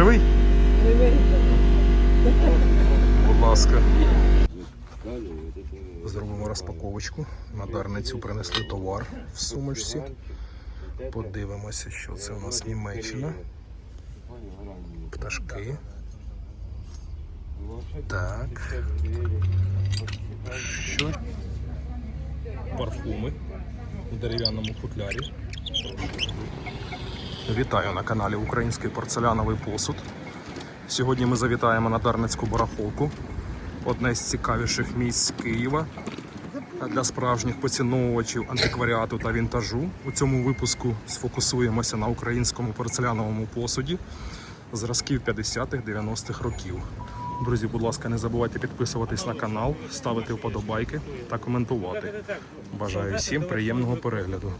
живий? Будь ласка. Зробимо розпаковочку. На дарницю принесли товар в сумочці. Подивимося, що це у нас Німеччина. Пташки. Так. Що? Парфуми в дерев'яному футлярі. Вітаю на каналі Український порцеляновий посуд. Сьогодні ми завітаємо на Дарницьку барахолку, одне з цікавіших місць Києва для справжніх поціновувачів антикваріату та вінтажу. У цьому випуску сфокусуємося на українському порцеляновому посуді зразків 50-х-90-х років. Друзі, будь ласка, не забувайте підписуватись на канал, ставити вподобайки та коментувати. Бажаю всім приємного перегляду.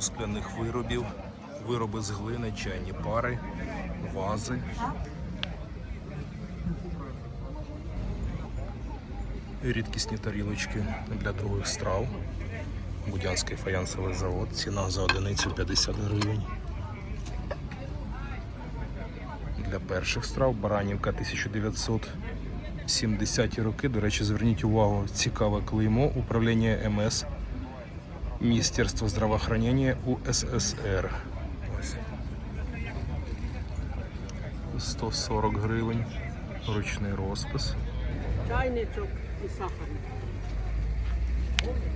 Фарфору, скляних виробів, вироби з глини, чайні пари, вази. Рідкісні тарілочки для других страв. Будянський фаянсовий завод. Ціна за одиницю 50 гривень. Для перших страв Баранівка 1970 роки. До речі, зверніть увагу, цікаве клеймо управління МС Міністерство здравоохранения УССР. 140 гривень. Ручний розпис. чайничок і сахар.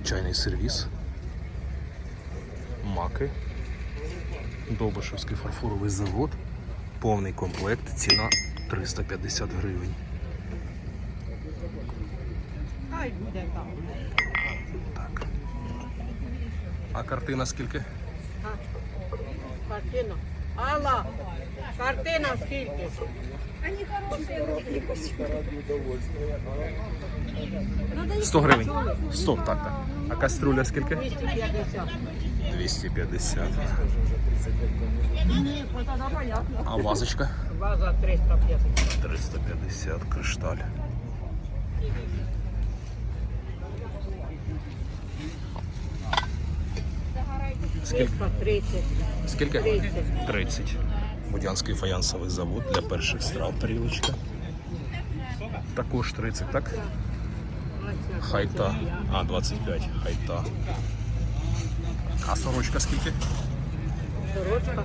Чайний сервіс. Маки. Довбишевський фарфоровий завод. Повний комплект. Ціна 350 гривень. Хай буде. Так. А картина скільки? Картина. Алла, картина скільки? 100 гривень. 100, так, так. А каструля скільки? 250. 250. А вазочка? Ваза 350. 350 кришталь. Скільки? 330. Скільки? 30. 30. Будянський фаянсовий завод для перших страв тарілочка. Також 30, так? Хайта. А, 25. Хайта. А сорочка скільки? Сорочка.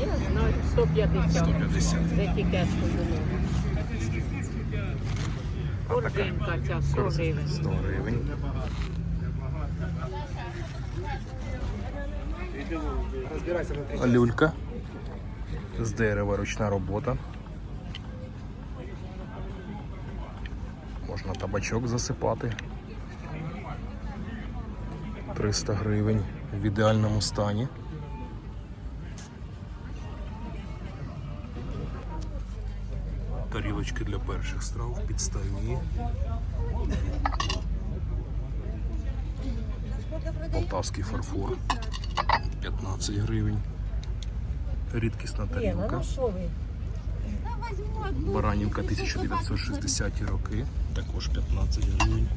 Я знаю, 150. 150. З етикеткою. Корзинка ця 100 гривень. 100 гривень. Люлька. З дерева ручна робота. Можна табачок засипати. 300 гривень в ідеальному стані. Тарілочки для перших страв підставні. Полтавський фарфор 15 гривень. Рідкісна тарілка. що ви? Баранівка 1960 роки. Також 15 гривень.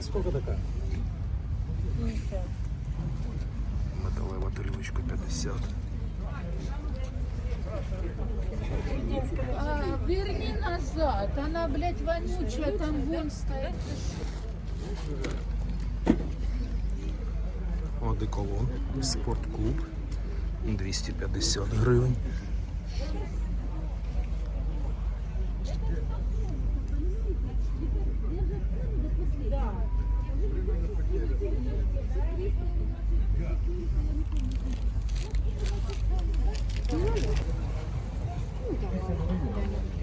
Сколько такая? Металева тарілочка 50. А, верни назад, она, блядь, вонючая, там вон стоит. Одеколон. Спортклуб 250 гривень.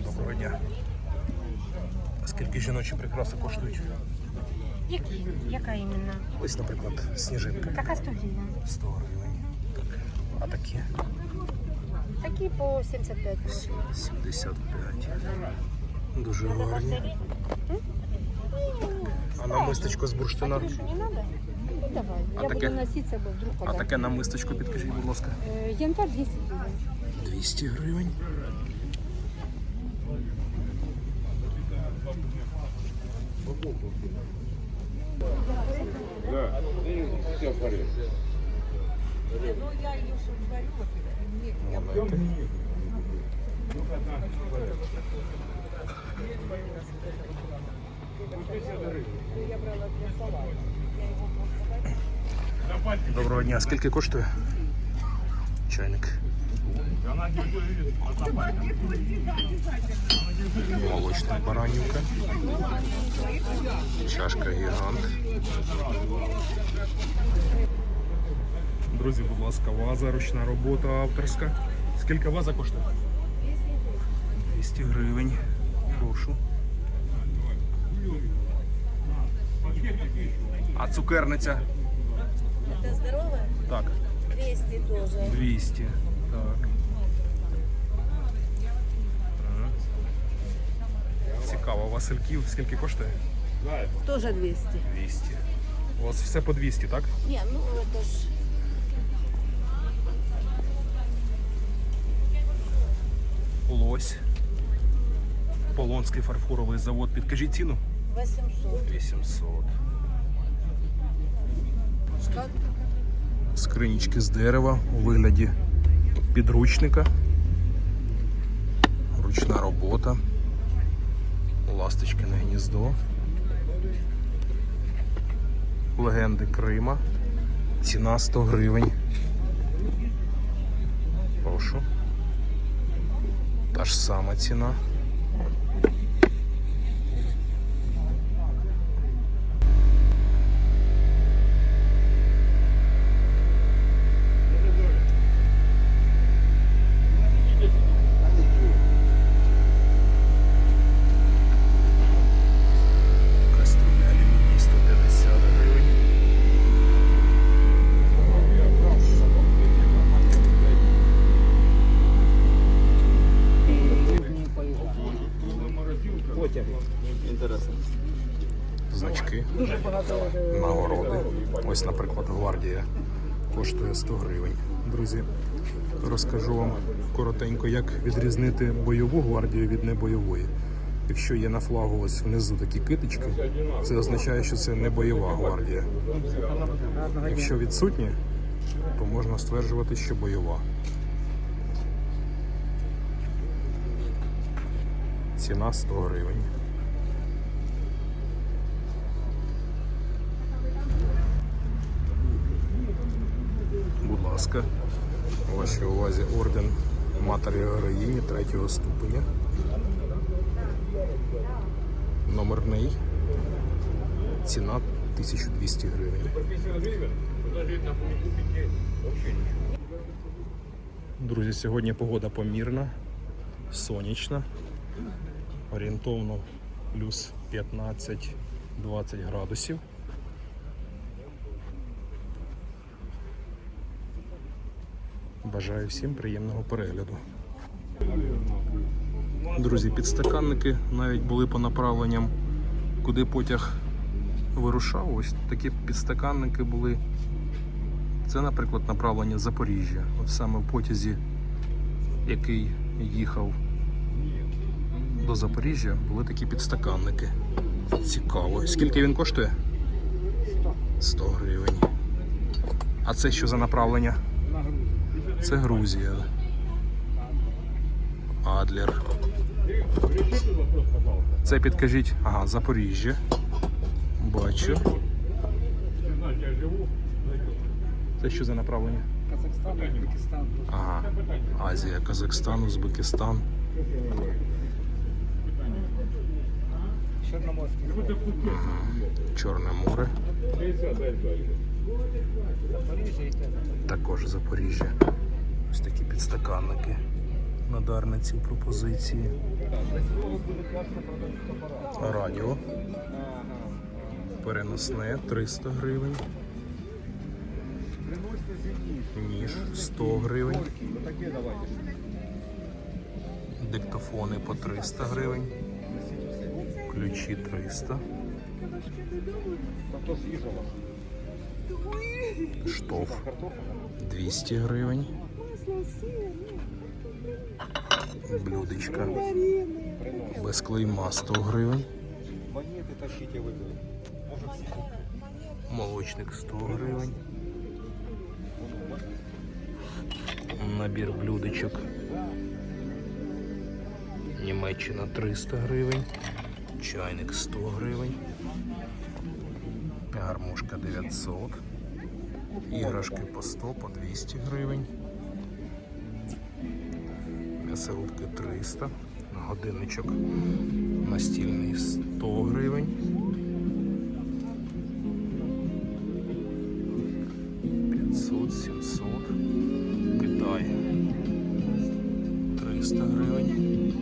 Доброго дня. Скільки жіночі прикраси коштують? Які? Яка іменно? Ось, наприклад, сніжинка. Така студія. 100 гривень. Так. А такі? Такі по 75 гривень. 75. Дуже гарні. А намистечко з бурштина? Не надо? давай. А Я таке? буду носиться, бо вдруг А таке на мисточку підкажіть, будь ласка. Е, Янтарь 200 гривень. 200 гривень. Доброго дня. Скільки коштує? Чайник. Молочна баранівка. Чашка гігант. Друзі, будь ласка, ваза, ручна робота авторська. Скільки ваза коштує? 200 гривень. Прошу. А цукерниця? Это здоровая? Так, 200 тоже. 200. Цікаво, Васильків скільки коштує? Тоже 200. 200. У вас все по 200, так? Не, ну это ж... Лось. Полонський фарфоровий завод. Підкажіть ціну. 800. 800. Скринічки з дерева у вигляді підручника. Ручна робота. Ласточкине гніздо. Легенди Крима. Ціна 100 гривень. Прошу. Та ж сама ціна. Розкажу вам коротенько, як відрізнити бойову гвардію від небойової. Якщо є на флагу ось внизу такі китички, це означає, що це не бойова гвардія. Якщо відсутні, то можна стверджувати, що бойова. Ціна 100 гривень. Будь ласка, вашій увазі орден Матері Героїні третього ступеня. Номерний. Ціна 1200 гривень. Друзі, сьогодні погода помірна, сонячна. Орієнтовно плюс 15-20 градусів. Бажаю всім приємного перегляду. Друзі, підстаканники навіть були по направленням, куди потяг вирушав. Ось такі підстаканники були. Це, наприклад, направлення Запоріжжя. От саме в потязі, який їхав до Запоріжжя, були такі підстаканники. Цікаво. Скільки він коштує? 100 гривень. А це що за направлення? Це Грузія. Адлер. Це підкажіть. Ага, Запоріжжя. Бачу. Це що за направлення? Казахстан, Узбекистан. Ага. Азія, Казахстан, Узбекистан. Чорноморський. Чорне море. Також Запоріжжя. Ось такі підстаканники на Дарниці в пропозиції. Радіо. Переносне 300 гривень. Ніж 100 гривень. Диктофони по 300 гривень. Ключі 300. Там теж їжа Штоф 200 гривень. Блюдечка без клейма 100 гривень. Монеты тащите выберу. Молочник 100 гривень. Набір блюдечок. Німеччина 300 гривень. Чайник 100 гривень. Гармошка 900. Іграшки по 100, по 200 гривень. М'ясорубки 300. Годинничок настільний 100 гривень. 500, 700. Китай 300 гривень.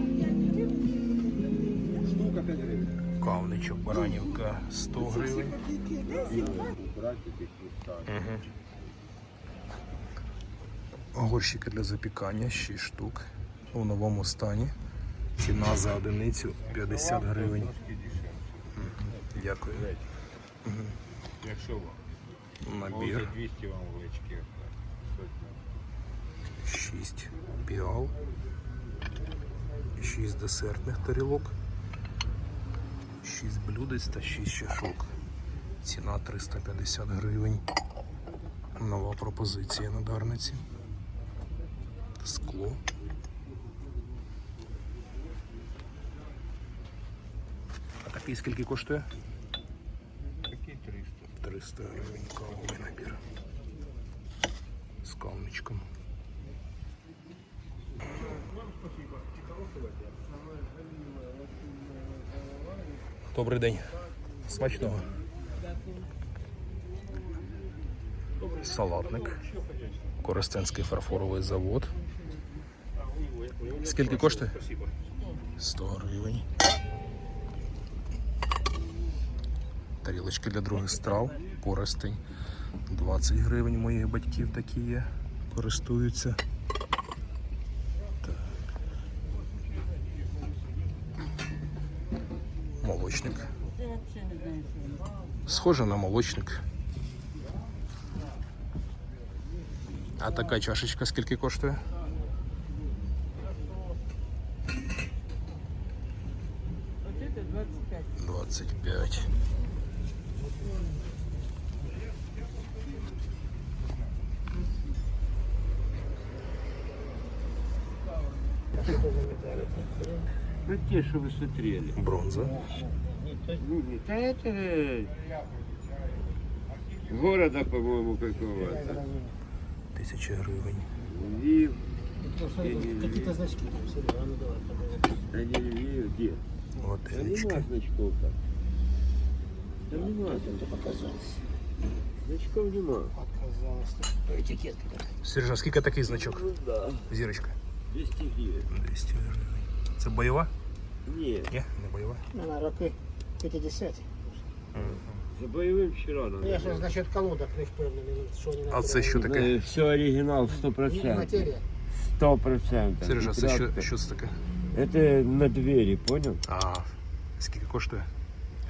Штука 5 гривен. Кавничок Баранівка 100 гривень. Горщики для запікання 6 штук у новому стані. Ціна за одиницю 50 гривень. Дякую. Якщо вам. Набір 200 вам в 6 піал, 6 десертних тарілок, 6 блюдець та 6 чашок. Ціна 350 гривень. Нова пропозиція на дарниці. Скло. такий скільки коштує? Такі 300. 300 гривень кавовий набір. З кавничком. Добрий день. Смачного. Салатник. Коростенський фарфоровий завод. Скільки коштує? 100 гривень. Тарілочки для других страв. Коростень. 20 гривень моїх батьків такі є. Користуються. Молочник. Схоже на молочник. А така чашечка скільки коштує? Ну, те, что вы смотрели. Бронза. Это, это города, по-моему, какого-то. Тысяча гривен. Львив. Какие-то значки там все равно ну, давай. Они Львив, где? Вот Там нема значков там. Там нема. Это показалось. Значков нема. Показалось. Этикетка такая. Сережа, а сколько такий значок? Ну, да. Зірочка. 200 гривен. 200 гривень. Це бойова? Нет, Ні, не бойова. На роки 50. за боевым вчера надо. Я ж насчет колодок не впевнений, що вони А це що таке? Все оригинал 100%. Матерія. 100%. Сережа, це що, Тряпка. що це таке? Это на двери, понял? А, скільки коштує?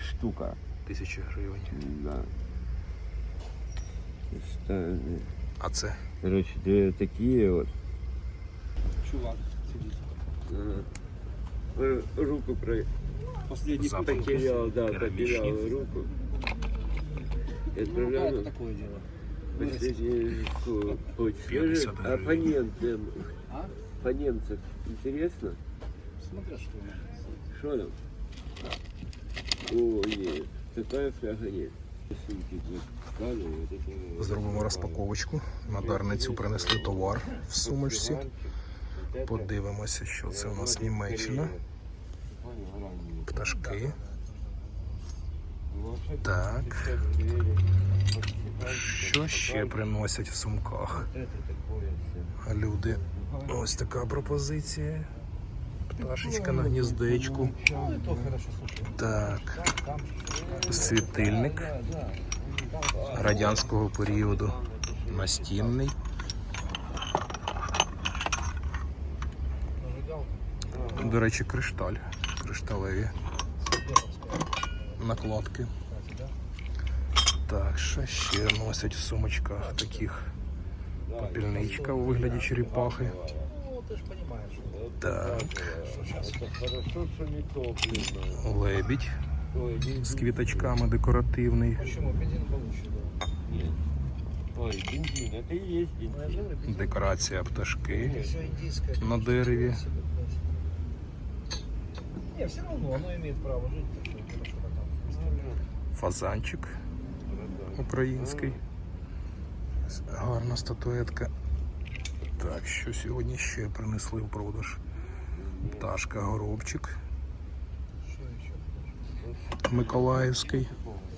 Штука. Тисяча гривень. Да. Ста- А це? Короче, две такие вот. Чувак сидит. Ага. Э, Руку про... Последний Запах. путь. потерял, да, Керамичный. потерял руку. И отправлял на такое дело. последний ку- путь. 50 Скажи, гривен. а по немцам? А? По немцам интересно? Смотря что. Что там? О, нет. Такая фляга нет. Сумки тут складываю, вот это вот. Зробимо розпаковочку. На дарницю принесли товар в сумочці. Подивимося, що це у нас Німеччина. Пташки. Так. Що ще приносять в сумках? Люди. Ось така пропозиція. Пташечка на гніздечку. Так. Світильник радянського періоду. Настінний. До речі, кришталь. Кришталеві накладки. Так, що ще носять в сумочках таких попільничка у вигляді черепахи. Ну, ты ж понимаешь. Так, Это хорошо, что не топливно. лебідь Ой, бензин. з квіточками декоративний. Почему? Бензин получше, да. Нет. Ой, бензин, это и есть Ну, я же бензин. говорю, бензин. Декорація пташки Все индийское. на дереві. Не, все равно оно имеет право жить. так что это что-то там. Фазанчик український. Гарна статуетка. Так, що сьогодні ще принесли в продаж? Пташка горобчик Что еще? Миколаївський.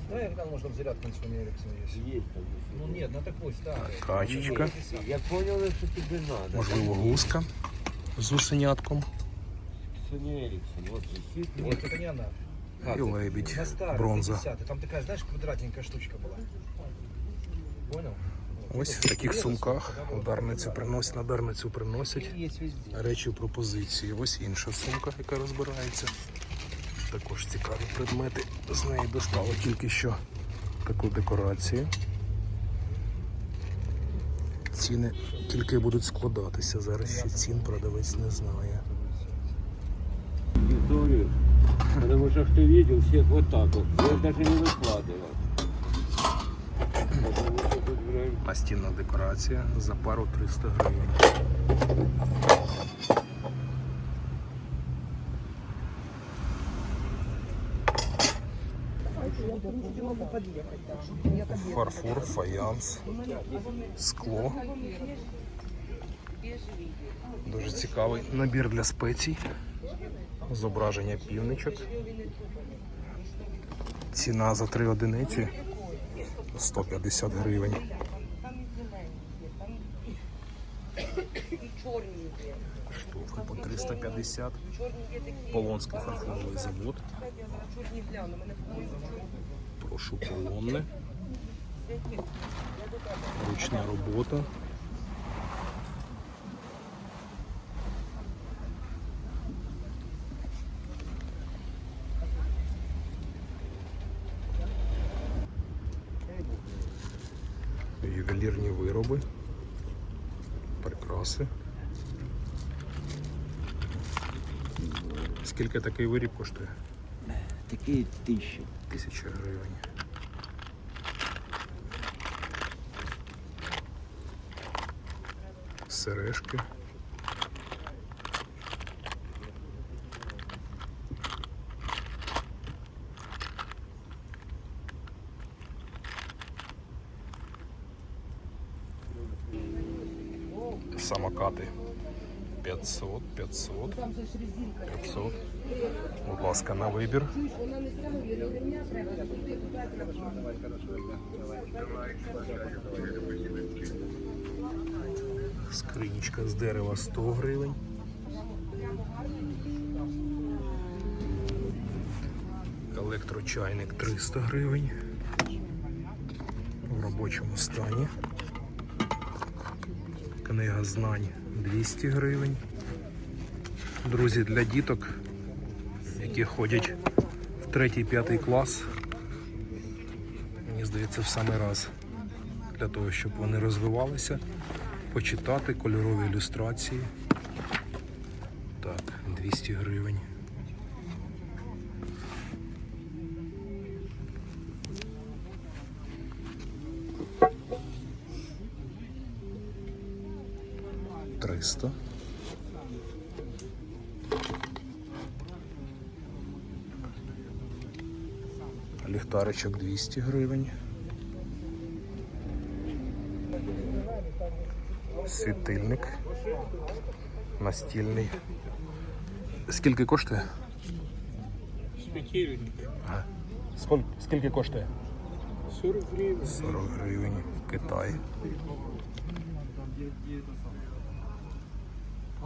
Давай я гляну, может там зарядка на своем Эриксоне есть. Есть там. Ну нет, на такой старый. Качечка. Я понял, что тебе надо. Можливо, гуска з усенятком. Соня Эриксон, вот висит. Нет, это не она. І лебідь. На старый, Бронза. 50 Там такая, знаешь, квадратненькая штучка была. Понял? Ось в таких сумках в Дарницю приносять, на Дарницю приносять Есть везде. речі в пропозиції. Ось інша сумка, яка розбирається. Також цікаві предмети. З неї достали тільки що таку декорацію. Ціни тільки будуть складатися. Зараз ще цін продавець не знає. Викторию. Потому что кто видел всех вот так вот. Я даже не выкладывал. Потому что тут время Настінна декорація за пару 300 гривень. Фарфор, фаянс, скло. Дуже цікавий набір для спецій. Зображення півничок. Ціна за три одиниці 150 гривень. Штука по 350. Полонський фарфоровий завод. Прошу полонне. Ручна робота. Вироби. Прикраси. Скільки такий виріб коштує? Такі тысячи. Тисяча гривень. Сережки. Самокати 500, 500, 500. Будь ласка, на вибір. Скринічка з дерева 100 гривень. Електрочайник 300 гривень. В робочому стані. Книга знань 200 гривень. Друзі, для діток, які ходять в 3-5 клас, мені здається, в самий раз для того, щоб вони розвивалися, почитати кольорові ілюстрації. Так, 200 гривень. Триста. Ліхтаричок 200 гривень. Світильник. Настільний. Скільки коштує? Ага. Скільки, скільки коштує? 40 гривень. 40 гривень.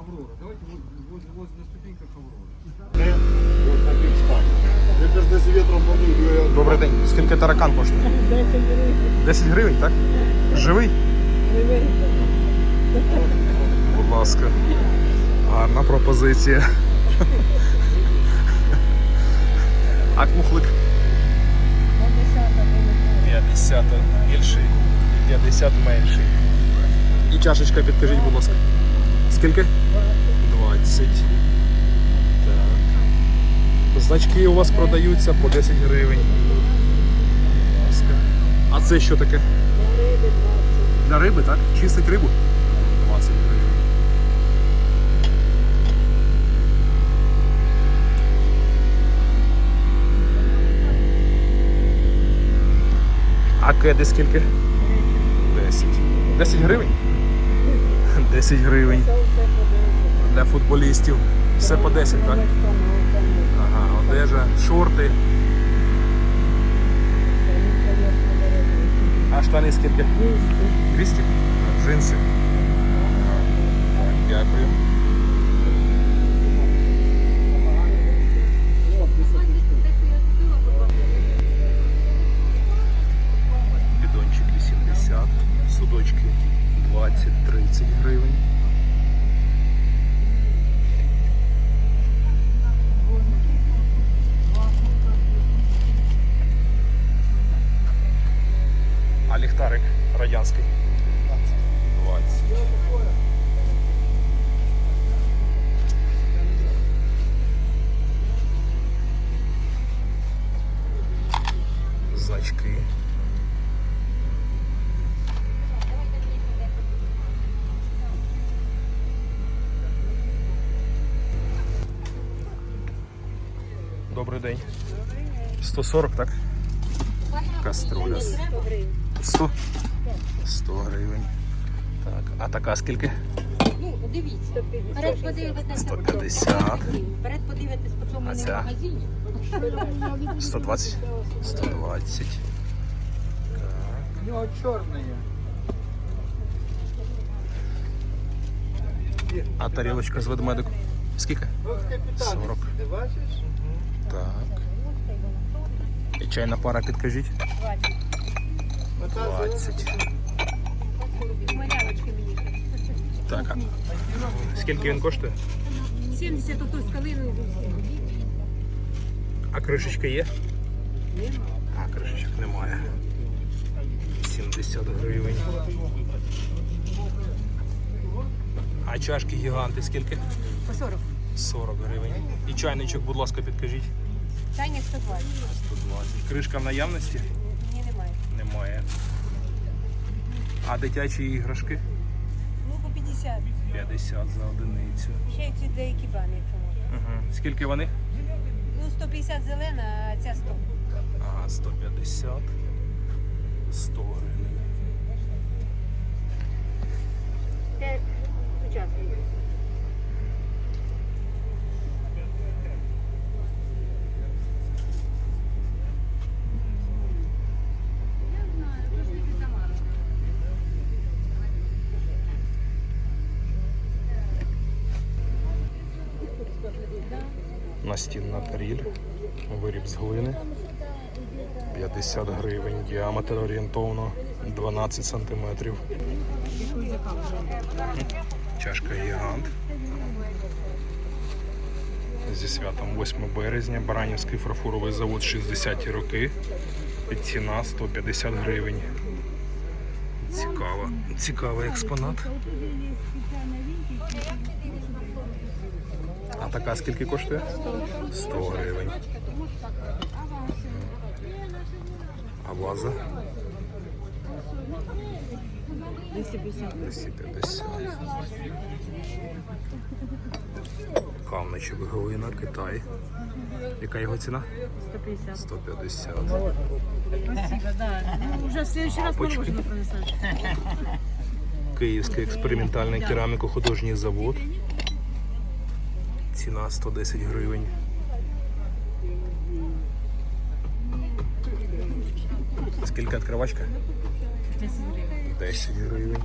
Китай. Это ж десь ветром подує. Добрий день. Скільки таракан коштує? 10 гривень. 10 гривень, так? Живий? Будь ласка. Гарна пропозиція. А кухлик? 5 50 більший і 50 менший. І чашечка підкажіть, будь ласка. Скільки? 20. Так. Значки у вас продаються по 10 гривень. А це що таке? Для риби, так? Чистить рибу? 20 гривень. А кеди скільки? 10. 10 гривень? 10 гривень. Для футболістів. Все по 10, так? Ага, одежа, шорти. А штани скільки? 200? Джинси. Дякую. Добрий день. 140, так? Каструля. 100? 100 гривень. Так, а така скільки? Ну, дивіться. Перед подивитесь, 150. перед подивитесь по цьому магазині. 120? 120. У нього чорне. А тарілочка з ведмедиком? Скільки? 40. Так. І чайна пара підкажіть? 20. Малявочки мені. Так. А скільки він коштує? 70 ото з калиною. А кришечка є? А, кришечок немає. 70 гривень. А чашки гіганти скільки? По 40. 40 гривень. І чайничок, будь ласка, підкажіть. Чайник 120. 120. Кришка в наявності? Ні, немає. Немає. А дитячі іграшки? Ну, по 50. 50 за одиницю. Ще ці деякі бани, якщо можна. Угу. Скільки вони? Ну, 150 зелена, а ця 100. Ага, 150. 100 гривень. Це сучасний. Настінна таріль, виріб з глини. 50 гривень, діаметр орієнтовно 12 сантиметрів. Чашка гігант. Зі святом 8 березня. Баранівський фарфоровий завод 60-ті роки. Ціна 150 гривень. Цікаво. Цікавий експонат. А така скільки коштує? 100 гривень. А ваза? 250. 250. Камничок глина, Китай. Яка його ціна? 150. 150. Уже в следующий раз мороженое принесешь. Київський експериментальний кераміко-художній завод. Ціна 110 гривень. Скільки відкривачка? 10 гривень. 10 гривень.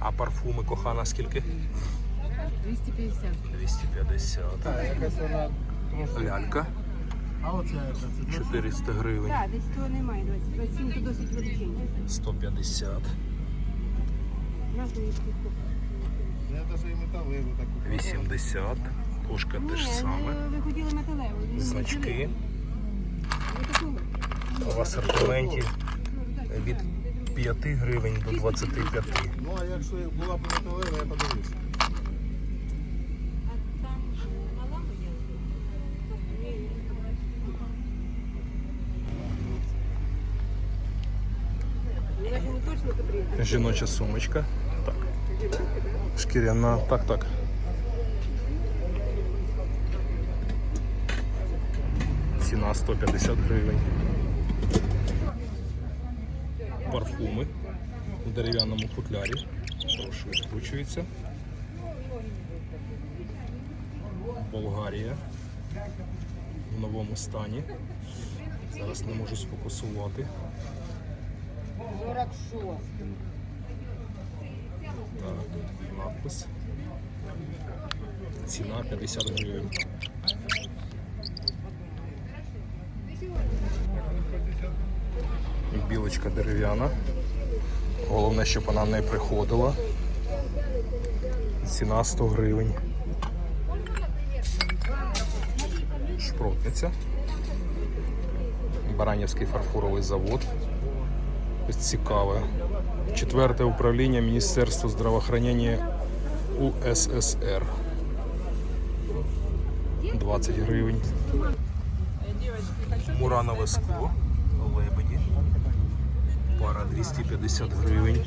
А парфуми кохана скільки? 250. 250. Якась вона. Лялька А оце 400 гривень. Так, десь того немає. 150. Нашу їх Я навіть і 80. Ракушка те ж саме. Значки в асортименті від 5 гривень до 25. Ну а якщо була б металева, я подивлюся. Жіноча сумочка. Так. Шкіряна. Так, так. Ціна 150 гривень. Парфуми у дерев'яному футлярі. Прошу, відкручується. Болгарія в новому стані. Зараз не можу сфокусувати. Так, надпис. Ціна 50 гривень. Білочка дерев'яна. Головне, щоб вона не приходила. Ціна 100 гривень. Шпротниця. Баранівський фарфоровий завод. Ось цікаве. Четверте управління Міністерства здравоохранення УССР. 20 гривень. Муранове скло. Лебеді. Пара 250 гривень.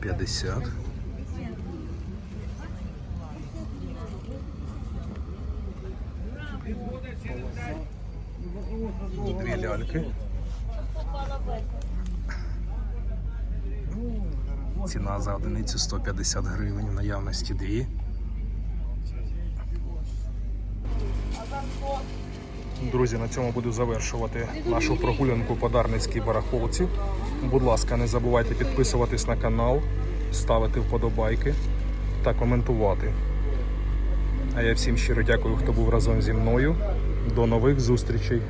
50. Дві ляльки. Ціна за одиницю 150 гривень, в наявності дві. Друзі, на цьому буду завершувати нашу прогулянку по Дарницькій барахолці. Будь ласка, не забувайте підписуватись на канал, ставити вподобайки та коментувати. А я всім щиро дякую, хто був разом зі мною. До нових зустрічей!